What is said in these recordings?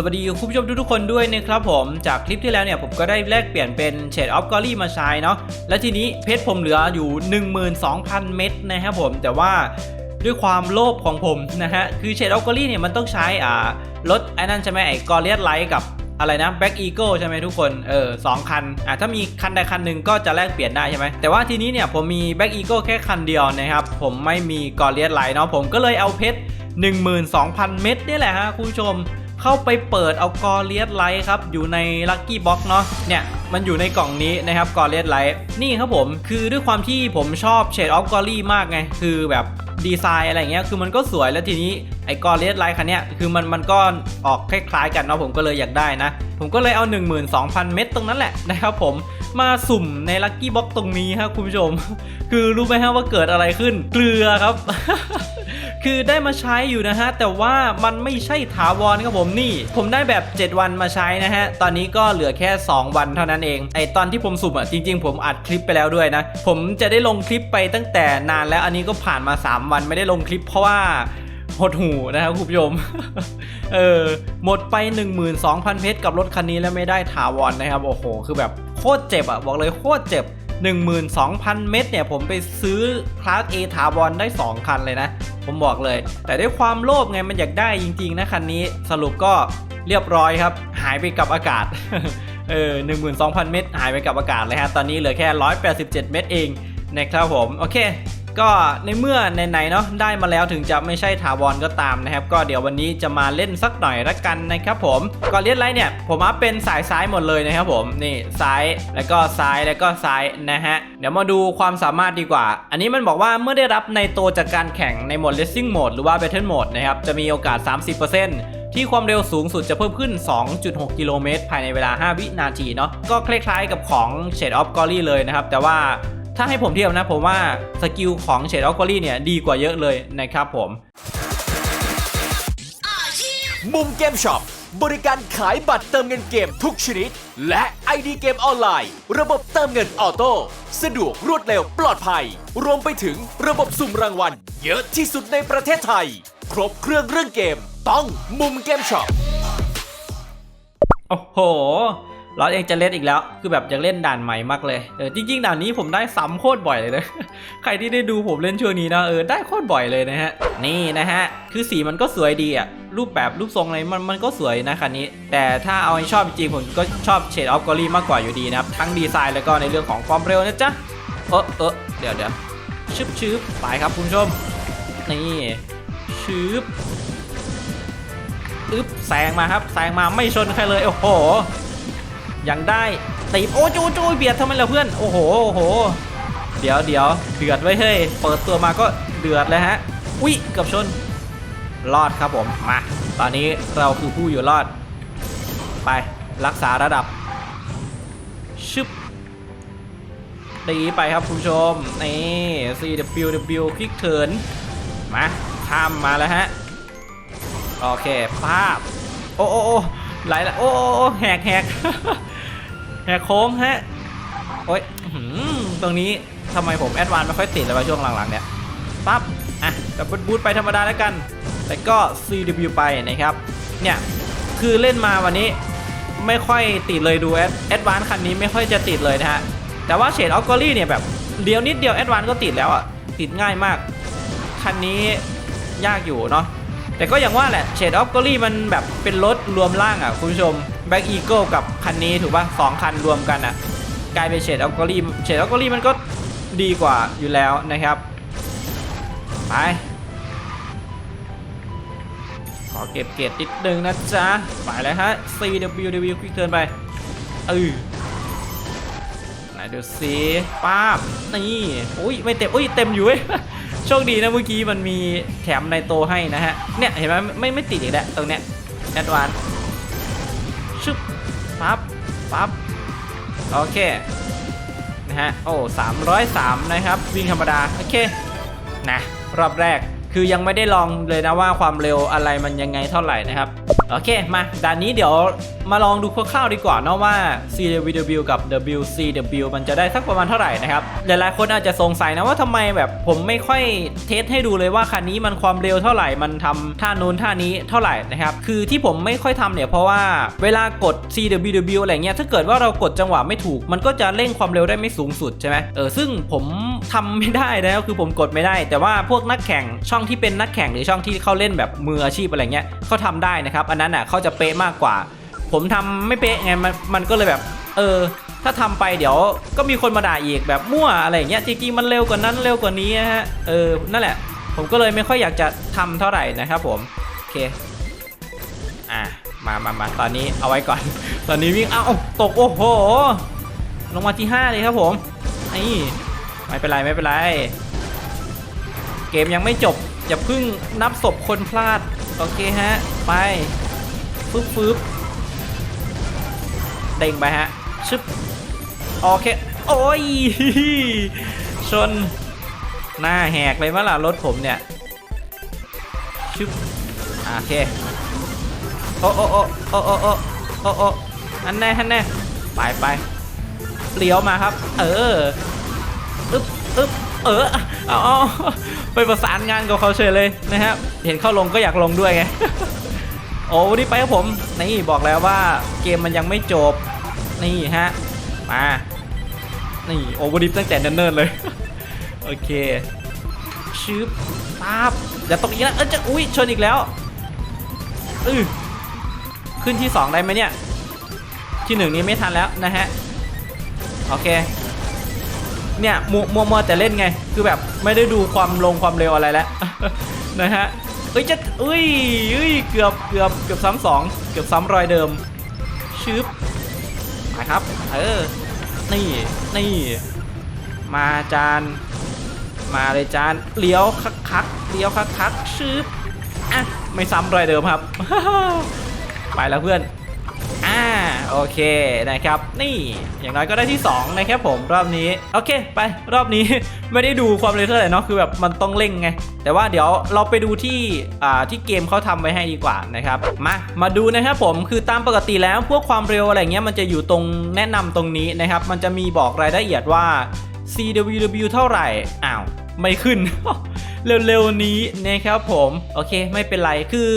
สวัสดีคุณผู้ชมทุกๆคนด้วยนะครับผมจากคลิปที่แล้วเนี่ยผมก็ได้แลกเปลี่ยนเป็นเชดออฟกอรี่มาใช้เนาะและทีนี้เพชรผมเหลืออยู่ 12,000 เม็ดนะครับผมแต่ว่าด้วยความโลภของผมนะฮะคือเชดออฟกอรี่เนี่ยมันต้องใช้อ่ารถไอ้นั่นใช่ไหมไอ้กอเลียสไลท์กับอะไรนะแบ็กอีเกิลใช่ไหมทุกคนเออสองคันอะถ้ามีคันใดคันหนึ่งก็จะแลกเปลี่ยนได้ใช่ไหมแต่ว่าทีนี้เนี่ยผมมีแบ็กอีเกิลแค่คันเดียวนะครับผมไม่มีกอเลียสไลท์เนาะผมก็เลยเอาเพชร12,000 เม็ดนี่แหละฮะคุณผู้ชม เข้าไปเปิดเอากอเลียสไลท์ครับอยู่ในลัคกี้บ็อกเนาะเนี่ยมันอยู่ในกล่องนี้นะครับกอเลียสไลท์นี่ครับผมคือด้วยความที่ผมชอบเชดออฟกอรี่มากไง คือแบบดีไซน์อะไรเงี้ยคือมันก็สวยแล้วทีนี้ไอ้กอเลียสไลท์คันเนี้ยคือมันมันก็ออกคล้ายๆกันเนาะผมก็เลยอยากได้นะ ผมก็เลยเอา 12,000 เม็ดตรงนั้นแหละนะครับผมมาสุ่มในลัคกี้บ็อกตรงนี้ครับคุณผู้ชม คือรู้ไหมฮะว่าเกิดอะไรขึ้นเกลือครับ คือได้มาใช้อยู่นะฮะ แต่ว่ามันไม่ใช่ถาวรครับผมนี่ ผมได้แบบ 7 วันมาใช้นะฮะ ตอนนี้ก็เหลือแค่ 2 วันเท่านั้นเองไอตอนที่ผมสุ่มอะจริง ๆ ผมอัดคลิปไปแล้วด้วยนะ ผมจะได้ลงคลิปไปตั้งแต่นานแล้วอันนี้ก็ผ่านมา 3 วันไม่ได้ลงคลิปเพราะว่าหดหูนะครับคุณผู้ชม เออ หมดไป 12,000 เพชรกับรถคันนี้แล้วไม่ได้ถาวรนะครับ โอ้โห คือแบบโคตรเจ็บอะ บอกเลยโคตรเจ็บ 12,000 เม็ดเนี่ยผมไปซื้อคลาส A ถาวรได้ 2 คันเลยนะ ผมบอกเลย แต่ด้วยความโลภไงมันอยากได้จริง ๆ นะคันนี้สรุปก็เรียบร้อยครับ หายไปกับอากาศเออ12,000 เม็ดหายไปกับอากาศเลยฮะตอนนี้เหลือแค่ 187 เม็ดเองนะครับผม โอเค ก็ในเมื่อไหนๆเนาะได้มาแล้วถึงจะไม่ใช่ถาวรก็ตามนะครับ ก็เดี๋ยววันนี้จะมาเล่นสักหน่อยละกันนะครับผมก่อนเลียนไลท์เนี่ยผมอัพเป็นสายซ้ายหมดเลยนะครับผมนี่ซ้ายแล้วก็ซ้ายแล้วก็ซ้ายนะฮะเดี๋ยวมาดูความสามารถดีกว่า อันนี้มันบอกว่าเมื่อได้รับในโตวจากการแข่งในโหมด Racing Mode หรือว่า Battle Mode นะครับจะมีโอกาส 30%ที่ความเร็วสูงสุดจะเพิ่มขึ้น 2.6 กิโลเมตรภายในเวลา 5 วินาทีเนาะ ก็คล้ายๆกับของ Shade of Glory เลยนะครับ แต่ว่า ถ้าให้ผมเทียบนะผมว่าสกิลของเชดออฟกอรี่เนี่ยดีกว่าเยอะเลยนะครับผมมุมเกมช็อปบริการขายบัตรเติมเงินเกมทุกชนิด และ ID เกมออนไลน์ ระบบเติมเงินออโต้สะดวกรวดเร็วปลอดภัย รวมไปถึงระบบสุ่มรางวัล เยอะที่สุดในประเทศไทย ครบเครื่องเรื่องเกม ต้องมุมเกมช็อปโอ้โห ลอสเองจะเล่นอีกแล้ว คือแบบอยากเล่นด่านใหม่มากเลยเออจริงๆด่านนี้ผมได้ซ้ำโคตรบ่อยเลยนะใครที่ได้ดูผมเล่นช่วงนี้นะเออได้โคตรบ่อยเลยนะฮะนี่นะฮะคือสีมันก็สวยดีอะรูปแบบรูปทรงอะไรมันมันก็สวยนะคันนี้ แต่ถ้าเอาให้ชอบจริงๆผมก็ชอบเชดออฟกอรี่มากกว่าอยู่ดีนะครับทั้งดีไซน์แล้วก็ในเรื่องของความเร็วนะจ๊ะเออเออเดี๋ยวเดี๋ยวชึบชึบไปครับคุณผู้ชมนี่ชึบอึ๊บแซงมาครับแซงมาไม่ชนใครเลยโอ้โห ยังได้ตีโอ้จูจูเบียดทำไมล่ะเพื่อนโอ้โหโอ้โห เดี๋ยวเดี๋ยวเดือดไว้เฮ้ยเปิดตัวมาก็เดือดเลยฮะอุ้ยเกือบชนรอดครับผมมาตอนนี้เราคือผู้อยู่รอด ไปรักษาระดับชึบตีไปครับคุณผู้ชมนี่ CWW คลิกเทินมาข้ามมาแล้วฮะโอเคภาพ โอ้โอ้โอ้ไหลละโอโอ้โอ้แหกแหก แหกโค้งฮะ โอ้ยตรงนี้ทำไมผมแอดวานไม่ค่อยติดเลยวะช่วงหลังๆเนี่ย ปั๊บ อะดับเบิลบูทไปธรรมดาแล้วกัน แล้วก็ CW ไปนะครับ เนี่ย คือเล่นมาวันนี้ไม่ค่อยติดเลยดูแอดแอดวานคันนี้ไม่ค่อยจะติดเลยนะฮะ แต่ว่าเชดออฟกอรี่เนี่ยแบบเดียวนิดเดียวแอดวานก็ติดแล้วอะ ติดง่ายมาก คันนี้ยากอยู่เนาะ แต่ก็อย่างว่าแหละเชดออฟกอรี่มันแบบเป็นรถรวมร่างอะคุณผู้ชม แบ็กอีเกิลกับคันนี้ถูกป่ะสองคันรวมกันอะกลายเป็นเชดออฟกอรี่เชดออฟกอรี่มันก็ดีกว่าอยู่แล้วนะครับ ไป ขอเก็บเกรดนิดนึงนะจ๊ะ ไปเลยฮะ CWW Quick Turn ไปเออไหนดูสิป้าบนี่อุ้ยไม่เต็มอุ้ยเต็มอยู่เว้ยโชคดีนะเมื่อกี้มันมีแถมในโตให้นะฮะ เนี่ยเห็นไหมไม่ไม่ติดอีกแล้วตรงเนี้ยแอดวาน ชึบปั๊บปั๊บโอเคนะฮะโอ้303นะครับ วิ่งธรรมดา โอเคนะรอบแรกคือยังไม่ได้ลองเลยนะว่าความเร็วอะไรมันยังไงเท่าไหร่นะครับ โอเคมาด่านนี้เดี๋ยว มาลองดูคร่าวๆดีกว่าเนาะว่า CWW กับ WCW มันจะได้สักประมาณเท่าไหร่นะครับ หลายๆคนอาจจะสงสัยนะว่าทำไมแบบผมไม่ค่อยเทสให้ดูเลยว่าคันนี้มันความเร็วเท่าไหร่ มันทำท่านู้นท่านี้เท่าไหร่นะครับ คือที่ผมไม่ค่อยทำเนี่ยเพราะว่าเวลากด CWW อะไรเงี้ย ถ้าเกิดว่าเรากดจังหวะไม่ถูก มันก็จะเร่งความเร็วได้ไม่สูงสุดใช่ไหมเออ ซึ่งผมทำไม่ได้นะ คือผมกดไม่ได้ แต่ว่าพวกนักแข่งช่องที่เป็นนักแข่งหรือช่องที่เขาเล่นแบบมืออาชีพอะไรเงี้ยเขาทำได้นะครับ อันนั้นอะเขาจะเป๊ะมากกว่า ผมทำไม่เป๊ะไงมันมันก็เลยแบบ เออ ถ้าทำไปเดี๋ยวก็มีคนมาด่าอีกแบบมั่วอะไรอย่างเงี้ยจริงๆมันเร็วกว่านั้นเร็วกว่านี้นะฮะเออนั่นแหละ ผมก็เลยไม่ค่อยอยากจะทำเท่าไหร่นะครับผมโอเคอะมามามาตอนนี้เอาไว้ก่อน ตอนนี้วิ่งเอ้าตกโอ้โห ลงมาที่ 5 เลยครับผมนี่ไม่เป็นไรไม่เป็นไร เกมยังไม่จบ อย่าเพิ่งนับศพคนพลาด โอเคฮะ ไปฟึบฟึบ เด้งไปฮะชึบโอเค โอ้ย ชน หน้าแหกเลยมั้งล่ะรถผมเนี่ยชึบโอเค โอ้โอ้โอ้โอ้โอ้โอ้โอ้โอ้อันแน่อันแน่ไปไปเลี้ยวมาครับ เอออึ๊บอึ๊บเอออาเอาไปประสานงานกับเขาเฉยเลยนะครับ เห็นเข้าลงก็อยากลงด้วยไง โอ้วันนี้ไปครับผม นี่บอกแล้วว่าเกมมันยังไม่จบ นี่ฮะ มา นี่โอเวอร์ดิฟตั้งแต่เนิ่นๆเลย โอเคชืบปั๊บอย่าตกอีกนะเออจะอุ้ยชนอีกแล้วอือขึ้นที่ 2 ได้ไหมเนี่ย ที่หนึ่งนี้ไม่ทันแล้วนะฮะ โอเค เนี่ยมัวมัวแต่เล่นไง คือแบบไม่ได้ดูความลงความเร็วอะไรแล้วนะฮะ เอ้ยจะเอ้ยเอ้ยเกือบเกือบเกือบซ้ำสองเกือบซ้ำรอยเดิมชืบมาครับ เออ นี่นี่ มาจาน มาเลยจานเลี้ยวคักคักเลี้ยวคักคักชืบอะไม่ซ้ำรอยเดิมครับ ไปแล้วเพื่อน โอเคนะครับ นี่อย่างน้อยก็ได้ที่ 2 นะครับผมรอบนี้โอเค ไปรอบนี้ ไม่ได้ดูความเร็วเท่าไหร่เนาะคือแบบมันต้องเร่งไง แต่ว่าเดี๋ยวเราไปดูที่อ่าที่เกมเขาทำไว้ให้ดีกว่านะครับมามาดูนะครับผมคือตามปกติแล้วพวกความเร็วอะไรเงี้ยมันจะอยู่ตรงแนะนำตรงนี้นะครับ มันจะมีบอกรายละเอียดว่า CWW เท่าไหร่อ้าวไม่ขึ้น เร็วๆนี้นะครับผม โอเค ไม่เป็นไรคือ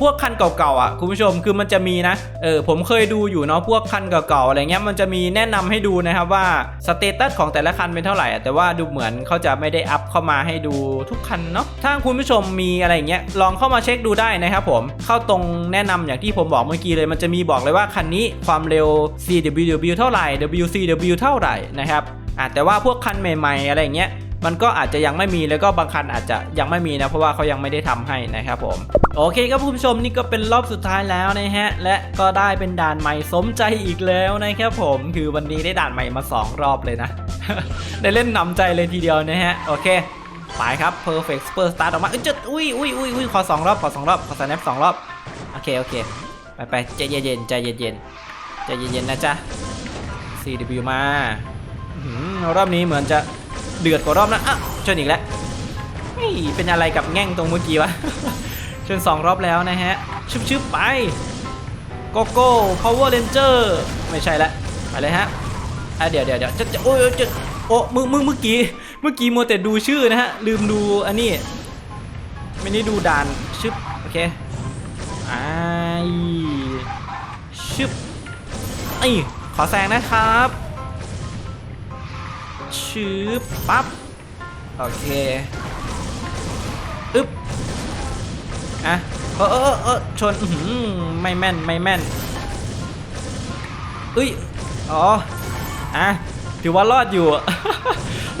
พวกคันเก่าๆอะคุณผู้ชมคือมันจะมีนะเออผมเคยดูอยู่เนาะพวกคันเก่าๆอะไรเงี้ยมันจะมีแนะนำให้ดูนะครับว่าสเตตัสของแต่ละคันเป็นเท่าไหร่อะแต่ว่าดูเหมือนเขาจะไม่ได้อัพเข้ามาให้ดูทุกคันเนาะถ้าคุณผู้ชมมีอะไรเงี้ยลองเข้ามาเช็คดูได้นะครับผมเข้าตรงแนะนำอย่างที่ผมบอกเมื่อกี้เลย มันจะมีบอกเลยว่าคันนี้ความเร็ว CWW เท่าไหร่ WCW เท่าไหร่นะครับอะแต่ว่าพวกคันใหม่ ๆ อะไรเงี้ย มันก็อาจจะยังไม่มีแล้วก็บางคันอาจจะยังไม่มีนะเพราะว่าเขายังไม่ได้ทำให้นะครับผมโอเคครับคุณผู้ชมนี่ก็เป็นรอบสุดท้ายแล้วนะฮะและก็ได้เป็นด่านใหม่สมใจอีกแล้วนะครับผมคือวันนี้ได้ด่านใหม่มา 2 รอบเลยนะ ได้เล่นนำใจเลยทีเดียวนะฮะโอเคไปครับ perfect super start ออกมาเอ้ยจะอุ้ยอุ้ยอุ้ยอุ้ยขอสองรอบขอสองรอบขอ snap สองรอบโอเคโอเคไปไปใจเย็นใจเย็นใจเย็นๆนะจ๊ะ CW มาอื้อหือรอบนี้เหมือนจะ เดือดกว่ารอบนั้นอะชนอีกแล้วเป็นอะไรกับแง่งตรงเมื่อกี้วะชนสองรอบแล้วนะฮะชึบชึบไปโกโก้ power ranger ไม่ใช่ละไปเลยฮะอะเดี๋ยวเดี๋ยวเดี๋ยวจะจะโอ้ยจะโอ้มึงมึงเมื่อกี้เมื่อกี้มัวแต่ดูชื่อนะฮะลืมดูอันนี้ไม่ได้ดูด่านชึบโอเคไอชึบไอยขอแซงนะครับ ชืบปั๊บ โอเค อึ๊บ อะ เออเออเออชนหือไม่แม่น ไม่แม่นเอ้ย อ๋อ อะ ถือว่ารอดอยู่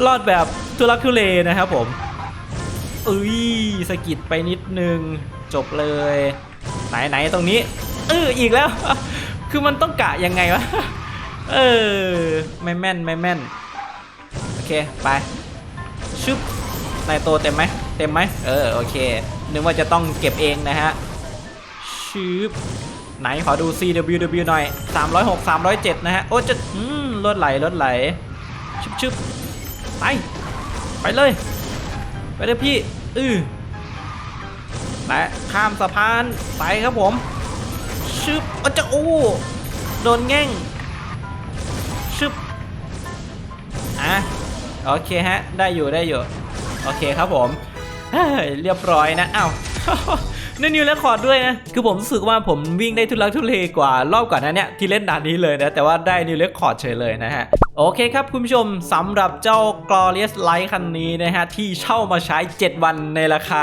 รอดแบบทุลักทุเลนะครับผมเอ้ยสะกิดไปนิดนึง จบเลย ไหนไหนตรงนี้เอออีกแล้ว คือมันต้องกะยังไงวะ เออ ไม่แม่น ไม่แม่น เค ไป ชึบนายโตเต็มไหม เต็มไหม เออ โอเค นึกว่าจะต้องเก็บเองนะฮะชึบไหน ขอดู CWW หน่อย 306 307 นะฮะ โอ้จะอืมลดไหลลดไหลชึบชึบไป ไปเลย ไปเลยพี่ อือและข้ามสะพาน ไปครับผม ชึบโอ๋อจะโอ้โดนแง่ง ชึบ อะ โอเคฮะ ได้อยู่ได้อยู่ โอเคครับผมเรียบร้อยนะอ้าวนี่นิวเรคคอร์ดด้วยนะ คือผมรู้สึกว่าผมวิ่งได้ทุลักทุเลกว่ารอบก่อนหนั้นเนี่ยที่เล่นด่านนี้เลยนะ แต่ว่าได้นิวเรคคอร์ดเฉยเลยนะฮะ โอเคครับคุณผู้ชมสำหรับเจ้า Glorious Light คันนี้นะฮะ ที่เช่ามาใช้ 7 วันในราคา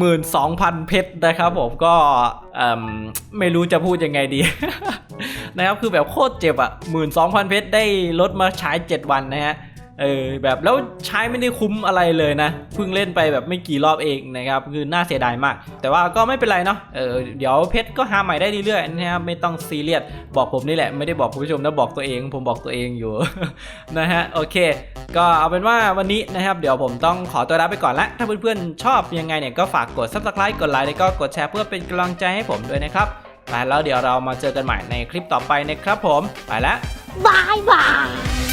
12,000 เพชรนะครับผมก็มไม่รู้จะพูดยังไงดีนะครับคือแบบโคตรเจ็บอะ12,000 เพชรได้รถมาใช้ 7 วันนะฮะ เออแบบแล้วใช้ไม่ได้คุ้มอะไรเลยนะเพิ่งเล่นไปแบบไม่กี่รอบเองนะครับคือน่าเสียดายมาก แต่ว่าก็ไม่เป็นไรเนาะเออเดี๋ยวเพชรก็หาใหม่ได้เรื่อยๆนะครับไม่ต้องซีเรียสบอกผมนี่แหละไม่ได้บอกคุณผู้ชมนะบอกตัวเองผมบอกตัวเองอยู่ นะฮะโอเค ก็เอาเป็นว่าวันนี้นะครับเดี๋ยวผมต้องขอตัวลาไปก่อนละถ้าเพื่อนๆชอบยังไงเนี่ยก็ฝากกด subscribe กดไลค์แล้วก็กดแชร์เพื่อเป็นกำลังใจให้ผมด้วยนะครับไปแล้วเดี๋ยวเรามาเจอกันใหม่ในคลิปต่อไปนะครับผมไปแล้ว Bye bye.